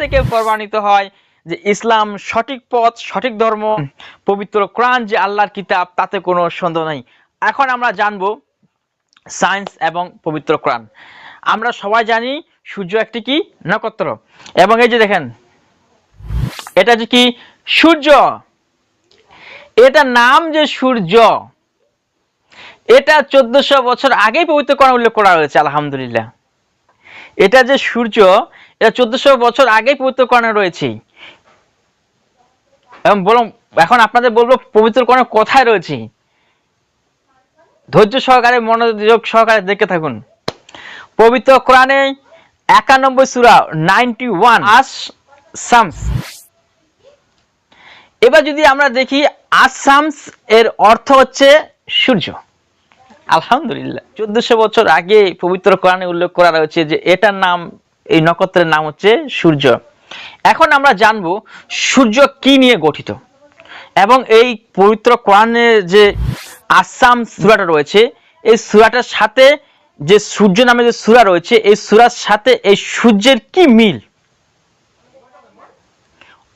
থেকে প্রমাণিত হয় যে ইসলাম সঠিক পথ সঠিক ধর্ম পবিত্র কোরআন যে আল্লাহর কিতাব তাতে কোনো সন্দেহ নেই। এখন আমরা জানব সায়েন্স এবং পবিত্র কোরআন। আমরা সবাই জানি সূর্য একটি কি? নক্ষত্র। এবং এই যে দেখেন এটা যে কি? সূর্য। এটা নাম যে সূর্য এটা চোদ্দশো বছর আগেই পবিত্র কোরআন উল্লেখ করা হয়েছে আলহামদুলিল্লাহ। এটা যে সূর্য এটা চোদ্দশো বছর আগেই পবিত্র কোরআনে রয়েছে। এবং বলুন এখন আপনাদের বলব পবিত্র কোরআনে কোথায় রয়েছে? ধৈর্য সহকারে, মনোযোগ সহকারে দেখে থাকুন। পবিত্র কোরআনে একানব্বই সুরা নাইনটি ওয়ান। আস সামস এবার যদি আমরা দেখি আসামস এর অর্থ হচ্ছে সূর্য। আলহামদুলিল্লাহ। চোদ্দশো বছর আগে পবিত্র কোরআনে উল্লেখ করা রয়েছে যে এটার নাম এই নক্ষত্রের নাম হচ্ছে সূর্য। এখন আমরা জানব সূর্য কি নিয়ে গঠিত এবং এই পবিত্র কোরআনের যে আসাম সুরাটা রয়েছে, এই সুরাটার সাথে যে সূর্য নামে যে সুরা রয়েছে, এই সুরার সাথে এই সূর্যের কি মিল?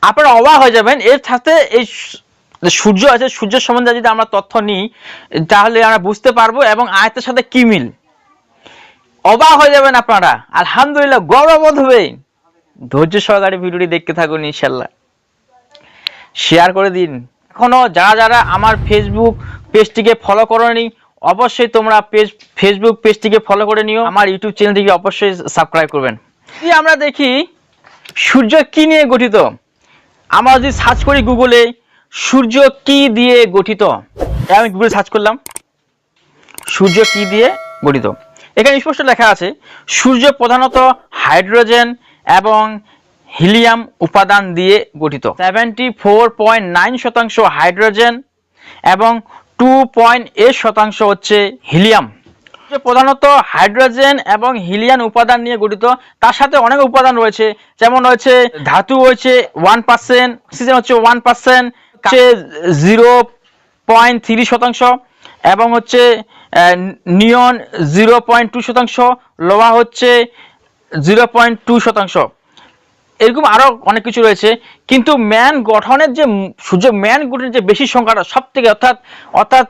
আপনারা অবাক হয়ে যাবেন, এর সাথে এই সূর্য আছে, সূর্য সম্বন্ধে যদি আমরা তথ্য নিই, তাহলে আমরা বুঝতে পারব এবং আয়তের সাথে কি মিল? অবাক হয়ে যাবেন আপনারা। আলহামদুলিল্লাহ গৌরবোধ হবে ধৈর্য সহকারে ভিডিওটি দেখতে থাকুন ইনশাল্লাহ শেয়ার করে দিন। এখনও যারা যারা আমার ফেসবুক পেজটিকে ফলো করনি, অবশ্যই তোমরা পেজ ফেসবুক পেজটিকে ফলো করে নিও। আমার ইউটিউব চ্যানেলটিকে অবশ্যই সাবস্ক্রাইব করবেন। আমরা দেখি, সূর্য কি নিয়ে গঠিত? আমরা যদি সার্চ করি গুগলে সূর্য কি দিয়ে গঠিত? আমি গুগলে সার্চ করলাম। সূর্য কি দিয়ে গঠিত? এখানে স্পষ্ট লেখা আছে, সূর্য প্রধানত হাইড্রোজেন এবং হিলিয়াম উপাদান দিয়ে গঠিত। সেভেন্টি ফোর পয়েন্ট নাইন শতাংশ হাইড্রোজেন এবং টু পয়েন্ট এইট শতাংশ হচ্ছে হিলিয়াম। প্রধানত হাইড্রোজেন এবং হিলিয়াম উপাদান নিয়ে গঠিত, তার সাথে অনেক উপাদান রয়েছে, যেমন রয়েছে ধাতু হচ্ছে ওয়ান পার্সেন্ট অক্সিজেন হচ্ছে ওয়ান পার্সেন্ট হচ্ছে জিরো পয়েন্ট থ্রি শতাংশ এবং হচ্ছে নিয়ন জিরো পয়েন্ট টু শতাংশ, লোহা হচ্ছে জিরো পয়েন্ট টু শতাংশ। এরকম আরও অনেক কিছু রয়েছে। কিন্তু ম্যান গঠনের যে সূর্য ম্যান গঠনের যে বেশি সংখ্যাটা সব থেকে অর্থাৎ অর্থাৎ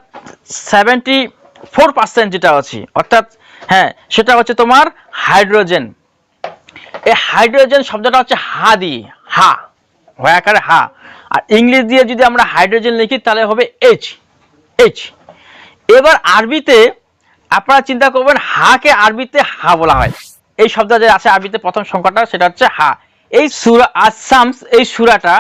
সেভেন্টি ফোর পার্সেন্ট যেটা আছে, অর্থাৎ হ্যাঁ সেটা হচ্ছে তোমার হাইড্রোজেন। এই হাইড্রোজেন শব্দটা হচ্ছে হা দিয়ে, হা আকারে হা। আর ইংলিশ দিয়ে যদি আমরা হাইড্রোজেন লিখি, তাহলে হবে এইচ এইচ এবার আরবিতে আপনারা চিন্তা করবেন, হাকে আরবিতে হা বলা হয়। এই শব্দ যে আছে আরবিতে প্রথম সংখ্যাটা, সেটা হচ্ছে হা। এই সুরা আসামস এই সুরাটা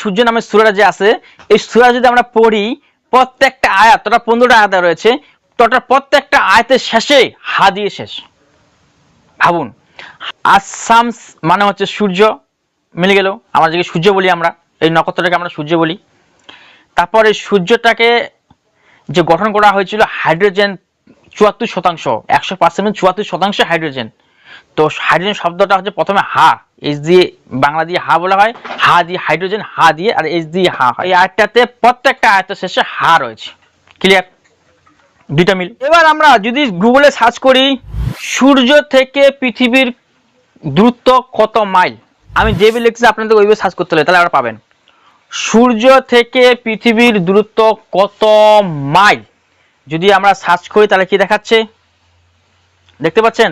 সূর্য নামের সুরাটা যে আছে, এই সুরা যদি আমরা পড়ি, প্রত্যেকটা আয়াত তোটা পনেরোটা আয়াত রয়েছে তোটা প্রত্যেকটা আয়াতের শেষে হা দিয়ে শেষ। ভাবুন আসামস মানে হচ্ছে সূর্য, মিলে গেল। আমরা যেকে সূর্য বলি আমরা, এই নক্ষত্রটাকে আমরা সূর্য বলি। তারপরে সূর্যটাকে যে গঠন করা হয়েছিল হাইড্রোজেন চুয়াত্তর শতাংশ, একশো পার্সেন্ট চুয়াত্তর শতাংশ হাইড্রোজেন। তো হাইড্রোজেন শব্দটা হচ্ছে প্রথমে হা এইচ দিয়ে বাংলা দিয়ে হা বলা হয়, হা দিয়ে হাইড্রোজেন, হা দিয়ে আর এইচ দিয়ে হা হয়। এই আয়টাতে প্রত্যেকটা আয়তের শেষে হা রয়েছে। ক্লিয়ার দুইটা মিল। এবার আমরা যদি গুগলে সার্চ করি, সূর্য থেকে পৃথিবীর দূরত্ব কত মাইল? আমি যে লিখছি আপনাদের ওইভাবে সার্চ করতে হবে তাহলে আপনারা পাবেন। সূর্য থেকে পৃথিবীর দূরত্ব কত মাইল? যদি আমরা সার্চ করি, তাহলে কি দেখাচ্ছে? দেখতে পাচ্ছেন?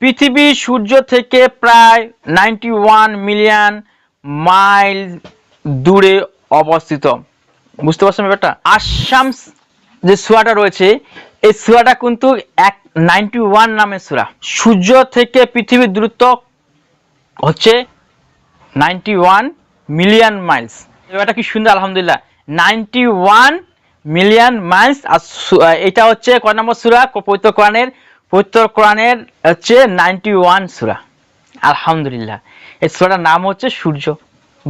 পৃথিবী সূর্য থেকে প্রায় নাইনটি ওয়ান মিলিয়ন মাইল দূরে অবস্থিত। বুঝতে পারছেন ব্যাপারটা? আসাম যে সুরাটা রয়েছে, এই সুরাটা কিন্তু এক নাইনটি ওয়ান নামের সুরা। সূর্য থেকে পৃথিবীর দূরত্ব হচ্ছে নাইনটি ওয়ান মিলিয়ন মাইলস এটা কি সুন্দর, আলহামদুলিল্লাহ। নাইনটি ওয়ান মিলিয়ন মাইলস আর এটা হচ্ছে কয় নম্বর সুরা? ক- পবিত্র কোরআনের পবিত্র কোরআনের হচ্ছে নাইনটি ওয়ান সুরা। আলহামদুলিল্লাহ। এই সুরাটার নাম হচ্ছে সূর্য।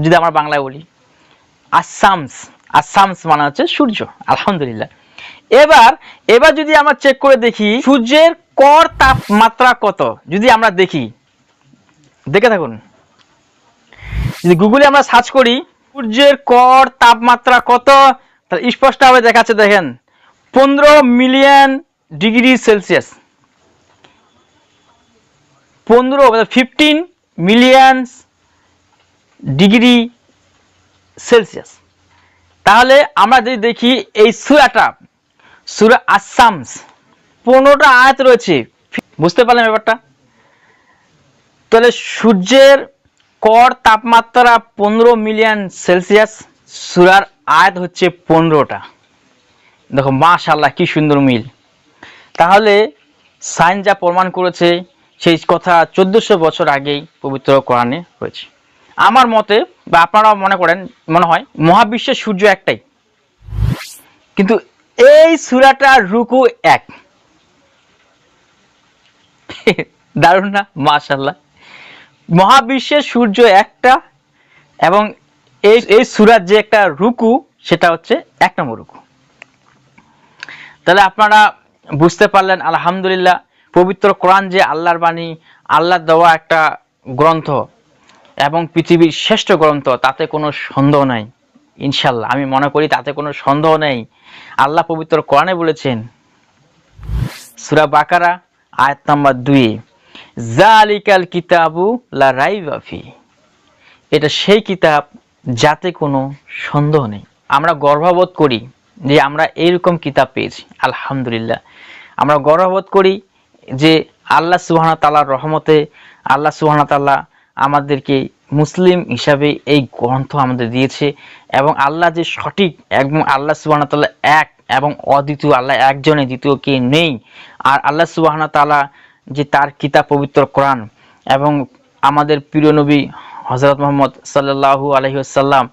যদি আমরা বাংলায় বলি। আসামস। আসামস মানে হচ্ছে সূর্য। আলহামদুলিল্লাহ। এবার এবার যদি আমরা চেক করে দেখি, সূর্যের কর তাপমাত্রা কত? যদি আমরা দেখি। দেখে থাকুন। যদি গুগলে আমরা সার্চ করি সূর্যের কর তাপমাত্রা কত? স্পষ্টভাবে দেখাচ্ছে, দেখেন, পনেরো মিলিয়ন ডিগ্রি সেলসিয়াস। পনেরো ফিফটিন মিলিয়ন ডিগ্রি সেলসিয়াস। তাহলে আমরা যদি দেখি এই সুরাটা, সুরা আসামস পনেরোটা আয়াত রয়েছে। বুঝতে পারলেন ব্যাপারটা? তাহলে সূর্যের কর তাপমাত্রা পনেরো মিলিয়ন সেলসিয়াস। সুরার আয়াত হচ্ছে পনেরোটা। দেখো মাশাল্লাহ কি সুন্দর মিল। তাহলে সাইন যা প্রমাণ করেছে, সেই কথা চোদ্দশো বছর আগেই পবিত্র কোরআনে হয়েছে আমার মতে, বা আপনারা মনে করেন, মনে হয়, মহাবিশ্বের সূর্য একটাই। কিন্তু এই সুরাটার রুকু এক। দারুণ না? মাশাল্লাহ মহাবিশ্বের সূর্য একটা এবং এই এই সুরার যে একটা রুকু, সেটা হচ্ছে এক নম্বর রুকু। তাহলে আপনারা বুঝতে পারলেন, আলহামদুলিল্লাহ, পবিত্র কোরআন যে আল্লাহর বাণী, আল্লাহর দেওয়া একটা গ্রন্থ এবং পৃথিবীর শ্রেষ্ঠ গ্রন্থ, তাতে কোনো সন্দেহ নাই ইনশাল্লাহ আমি মনে করি তাতে কোনো সন্দেহ নেই। আল্লাহ পবিত্র কোরআনে বলেছেন, সুরা বাকারা, আয়াত নাম্বার দুই। জালিকাল কিতাবু লা রাইবা ফি এটা সেই কিতাব যাতে কোনো সন্দেহ নেই। আমরা গর্ববোধ করি যে আমরা এইরকম কিতাব পেয়েছি, আলহামদুলিল্লাহ। আমরা গর্ববোধ করি যে আল্লাহ সুবহানা তালার রহমতে আল্লাহ সুবহানা তাল্লাহ আমাদেরকে মুসলিম হিসাবে এই গ্রন্থ আমাদের দিয়েছে এবং আল্লাহ যে সঠিক এবং আল্লাহ সুবহানা তাল্লাহ এক এবং অদ্বিতীয়, আল্লাহ একজনে দ্বিতীয় কে নেই। আর আল্লাহ সুবহানা তাআলা যে তার কিতাব পবিত্র কোরআন এবং আমাদের প্রিয় নবী হজরত মোহাম্মদ সাল্লাল্লাহু আলহি আসাল্লাম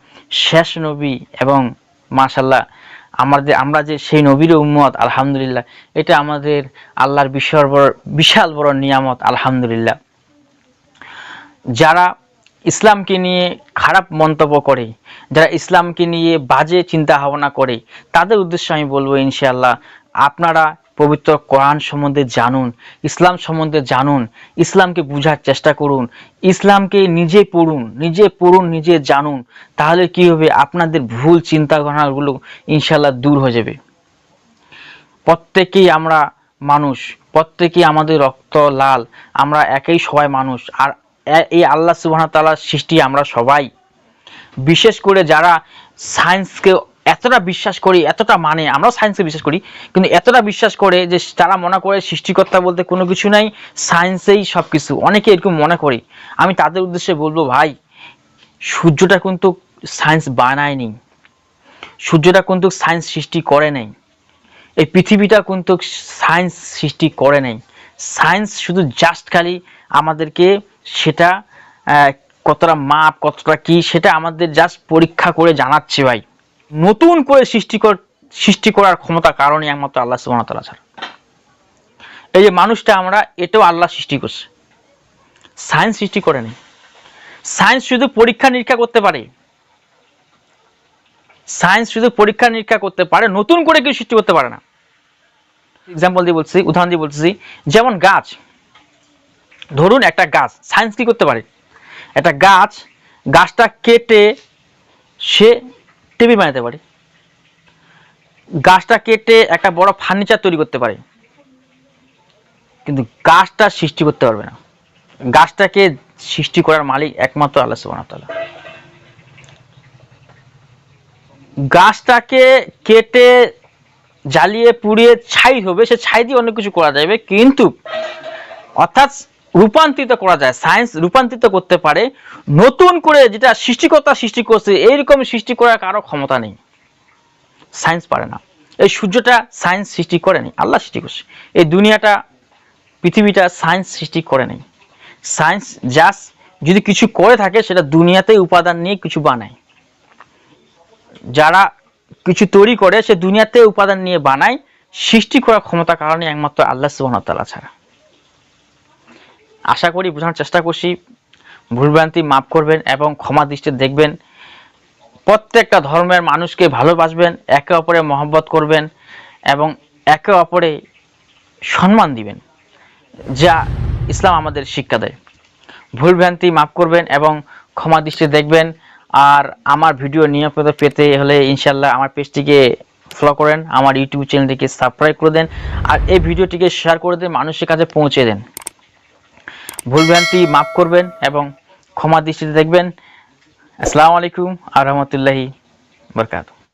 শেষ নবী এবং মাশাল্লাহ আমাদের আমরা যে সেই নবীর উম্মত, আলহামদুলিল্লাহ, এটা আমাদের আল্লাহর বিশাল বড় বিশাল বড় নিয়ামত, আলহামদুলিল্লাহ। যারা ইসলামকে নিয়ে খারাপ মন্তব্য করে, যারা ইসলামকে নিয়ে বাজে চিন্তা ভাবনা করে, তাদের উদ্দেশ্যে আমি বলব ইনশাআল্লাহ, আপনারা পবিত্র কোরআন সম্বন্ধে জানুন, ইসলাম সম্বন্ধে জানুন, ইসলামকে বুঝার চেষ্টা করুন, ইসলামকে নিজে পড়ুন নিজে পড়ুন, নিজে জানুন, তাহলে কি হবে? আপনাদের ভুল চিন্তা ভাবনাগুলো ইনশাআল্লাহ দূর হয়ে যাবে। প্রত্যেকেই আমরা মানুষ, প্রত্যেকেই আমাদের রক্ত লাল, আমরা একই সবাই মানুষ, আর এই আল্লাহ সুবাহ তালার সৃষ্টি আমরা সবাই। বিশেষ করে যারা সায়েন্সকে এতটা বিশ্বাস করি, এতটা মানে আমরাও সায়েন্সে বিশ্বাস করি, কিন্তু এতটা বিশ্বাস করে যে তারা মনে করে সৃষ্টিকর্তা বলতে কোনো কিছু নাই সায়েন্সেই সব কিছু অনেকে এরকম মনে করি। আমি তাদের উদ্দেশ্যে বলব, ভাই, সূর্যটা কিন্তু সায়েন্স বানায়নি। সূর্যটা কিন্তু সায়েন্স সৃষ্টি করে নাই। এই পৃথিবীটা কিন্তু সায়েন্স সৃষ্টি করে নাই। সায়েন্স শুধু জাস্ট খালি আমাদেরকে সেটা কতটা মাপ, কতটা কি, সেটা আমাদের জাস্ট পরীক্ষা করে জানাচ্ছে, ভাই। নতুন করে সৃষ্টি সৃষ্টি করার ক্ষমতা কারণে একমাত্র আল্লাহ ওয়া ছাড়া। এই যে মানুষটা আমরা এটাও আল্লাহ সৃষ্টি করছে। সায়েন্স সৃষ্টি করে নেই। সায়েন্স শুধু পরীক্ষা নিরীক্ষা করতে পারে। সায়েন্স শুধু পরীক্ষা নিরীক্ষা করতে পারে, নতুন করে কেউ সৃষ্টি করতে পারে না। এক্সাম্পল দিয়ে বলছি, উদাহরণ দিয়ে বলছি, যেমন গাছ। ধরুন একটা গাছ সায়েন্স কি করতে পারে? একটা গাছ, গাছটা কেটে সে টেবিল বানাতে পারে। গাছটা কেটে একটা বড় ফার্নিচার তৈরি করতে পারে। কিন্তু গাছটা সৃষ্টি করতে পারবে না। গাছটাকে সৃষ্টি করার মালিক একমাত্র আল্লাহ তাআলা। গাছটাকে কেটে জ্বালিয়ে, পুড়িয়ে ছাই হবে, সে ছাই দিয়ে অনেক কিছু করা যাবে, কিন্তু অর্থাৎ রূপান্তরিত করা যায় সায়েন্স রূপান্তরিত করতে পারে, নতুন করে যেটা সৃষ্টিকর্তা সৃষ্টি করছে, এইরকম সৃষ্টি করার কারও ক্ষমতা নেই। সায়েন্স পারে না। এই সূর্যটা সায়েন্স সৃষ্টি করেনি আল্লাহ সৃষ্টি করছে। এই দুনিয়াটা, পৃথিবীটা সায়েন্স সৃষ্টি করে নেই। সায়েন্স জাস্ট যদি কিছু করে থাকে, সেটা দুনিয়াতেই উপাদান নিয়ে কিছু বানায়। যারা কিছু তৈরি করে, সে দুনিয়াতে উপাদান নিয়ে বানায়, সৃষ্টি করার ক্ষমতা কারণে একমাত্র আল্লাহ তাআলা ছাড়া। আশা করি বোঝানোর চেষ্টা করছি। ভুলভ্রান্তি মাফ করবেন এবং ক্ষমা দৃষ্টি দেখবেন। প্রত্যেকটা ধর্মের মানুষকে ভালোবাসবেন, একে অপরে মহব্বত করবেন এবং একে অপরে সম্মান দিবেন, যা ইসলাম আমাদের শিক্ষা দেয়। ভুলভ্রান্তি মাফ করবেন এবং ক্ষমা দৃষ্টি দেখবেন। আর আমার ভিডিও নিয়মিত পেতে হলে ইনশাল্লাহ আমার পেজটিকে ফলো করেন, আমার ইউটিউব চ্যানেলটিকে সাবস্ক্রাইব করে দেন, আর এই ভিডিওটিকে শেয়ার করে দেন মানুষের কাছে পৌঁছে দেন। ভুলভ্রান্তি মাফ করবেন এবং ক্ষমা দৃষ্টিতে দেখবেন। আসসালামু আলাইকুম আ রহমতুল্লাহি বরকাত